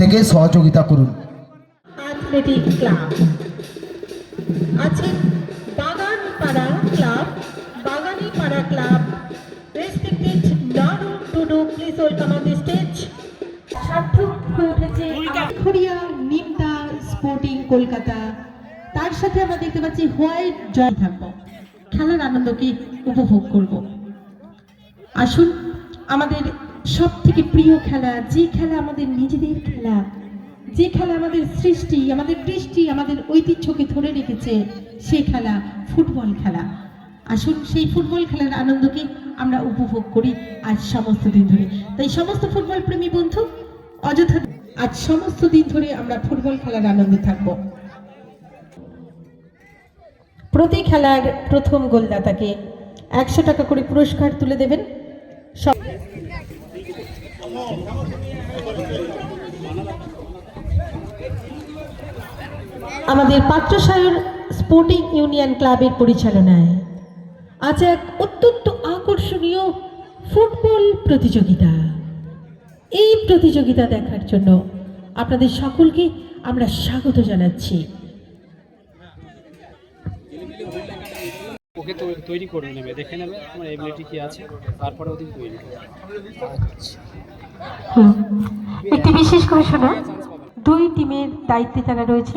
থেকে সহযোগিতা করুন। অ্যাথলেটিক ক্লাব আছে Baganpara club Baganipara club respected Naru Tudu please welcome on the stage সার্থক হয়ে উঠেছে নিমতা স্পোর্টিং কলকাতা। তার সাথে আমরা দেখতে পাচ্ছি হোয়াইট জয় থাকব। খেলার আনন্দকে উপভোগ করব। আসুন আমাদের সব থেকে প্রিয় খেলা, যে খেলা আমাদের নিজেদের খেলা, যে খেলা আমাদের সৃষ্টি, আমাদের দৃষ্টি, আমাদের ঐতিহ্যকে ধরে রেখেছে, সেই খেলা ফুটবল খেলা। আসুন, সেই ফুটবল খেলার আনন্দকে আমরা উপভোগ করি আজ সমস্ত দিন ধরে। তাই সমস্ত ফুটবল প্রেমী বন্ধু, অযথা আজ সমস্ত দিন ধরে আমরা ফুটবল খেলার আনন্দে থাকব। প্রতি খেলার প্রথম গোলদাতাকে একশো টাকা করে পুরস্কার তুলে দেবেন আমাদের পাত্রসায়র স্পোর্টিং ইউনিয়ন ক্লাবের পরিচালনায় আজ এক অত্যন্ত আকর্ষণীয় ফুটবল প্রতিযোগিতা। এই প্রতিযোগিতা দেখার জন্য আপনাদের সকলকে আমরা স্বাগত জানাচ্ছি। ওকে তৈরি করে নেবে, দেখে নেবে তোমার এবিলিটি কি আছে, তারপরে ওদিকে তৈরি একটি বিশেষ করে ঘোষণা দুই টিমের দায়িত্বে যারা রয়েছে।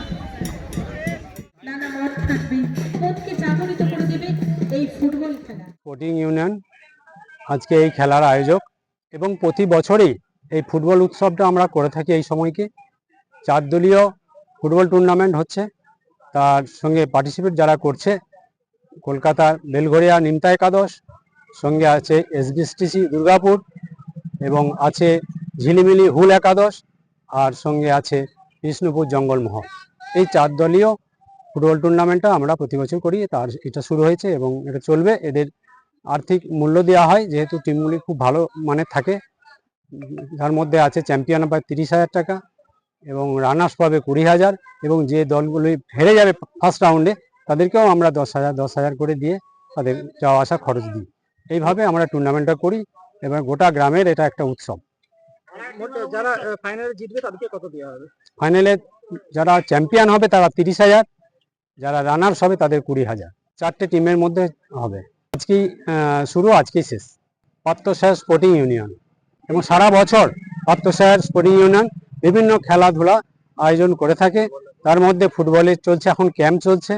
স্পোর্টিং ইউনিয়ন আজকে এই খেলার আয়োজক এবং প্রতি বছরই এই ফুটবল উৎসবটা আমরা করে থাকি এই সময়কে। চার দলীয় ফুটবল টুর্নামেন্ট হচ্ছে, তার সঙ্গে পার্টিসিপেট যারা করছে কলকাতার বেলঘরিয়া নিমতা একাদশ, সঙ্গে আছে এসবিএসটিসি দুর্গাপুর এবং আছে ঝিলিমিলি হুল একাদশ, আর সঙ্গে আছে বিষ্ণুপুর জঙ্গলমহল। এই চার দলীয় ফুটবল টুর্নামেন্টটা আমরা প্রতি বছর করি তার এটা শুরু হয়েছে এবং এটা চলবে। এদের আর্থিক মূল্য দেওয়া হয় যেহেতু টিমগুলি খুব ভালো মানের থাকে। যার মধ্যে আছে চ্যাম্পিয়ন পায় তিরিশ হাজার টাকা এবং রানার্স পাবে কুড়ি হাজার এবং যে দলগুলি হেরে যাবে ফার্স্ট রাউন্ডে তাদেরকেও আমরা দশ হাজার দশ হাজার করে দিয়ে তাদের যাওয়া আসা খরচ দিই। এইভাবে আমরা টুর্নামেন্টটা করি এবং গোটা গ্রামের এটা একটা উৎসব। যারা ফাইনালে জিতবে তাদেরকে কত দেওয়া হবে? ফাইনালে যারা চ্যাম্পিয়ন হবে তারা তিরিশ হাজার যারা রানার্স হবে তাদের কুড়ি হাজার। চারটে টিমের মধ্যে হবে। আজকেই শুরু, আজকেই শেষ। পাত্রসাহেব স্পোর্টিং ইউনিয়ন এবং সারা বছর পাত্রসাহেব স্পোর্টিং ইউনিয়ন বিভিন্ন খেলাধুলা আয়োজন করে থাকে। তার মধ্যে ফুটবলের চলছে, এখন ক্যাম্প চলছে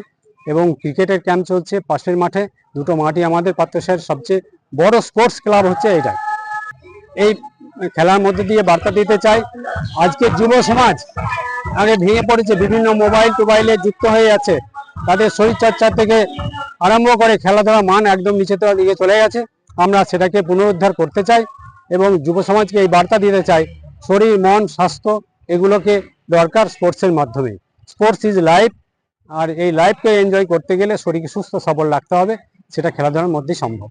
এবং ক্রিকেটের ক্যাম্প চলছে। পাশের মাঠে দুটো মাঠই আমাদের পাত্রসাহের সবচেয়ে বড় স্পোর্টস ক্লাব হচ্ছে এইটাই। এই খেলার মধ্যে দিয়ে বার্তা দিতে চাই আজকে যুব সমাজ আগে ভেঙে পড়েছে, বিভিন্ন মোবাইল টোবাইলে যুক্ত হয়ে আছে। তাদের শরীরচর্চা থেকে আরম্ভ করে খেলাধুলার মান একদম নিচে দিকে চলে গেছে। আমরা সেটাকে পুনরুদ্ধার করতে চাই এবং যুব সমাজকে এই বার্তা দিতে চাই, শরীর, মন, স্বাস্থ্য এগুলোকে দরকার স্পোর্টসের মাধ্যমে। স্পোর্টস ইজ লাইফ আর এই লাইফকে এনজয় করতে গেলে শরীরকে সুস্থ, সবল রাখতে হবে, সেটা খেলাধুলার মধ্যেই সম্ভব।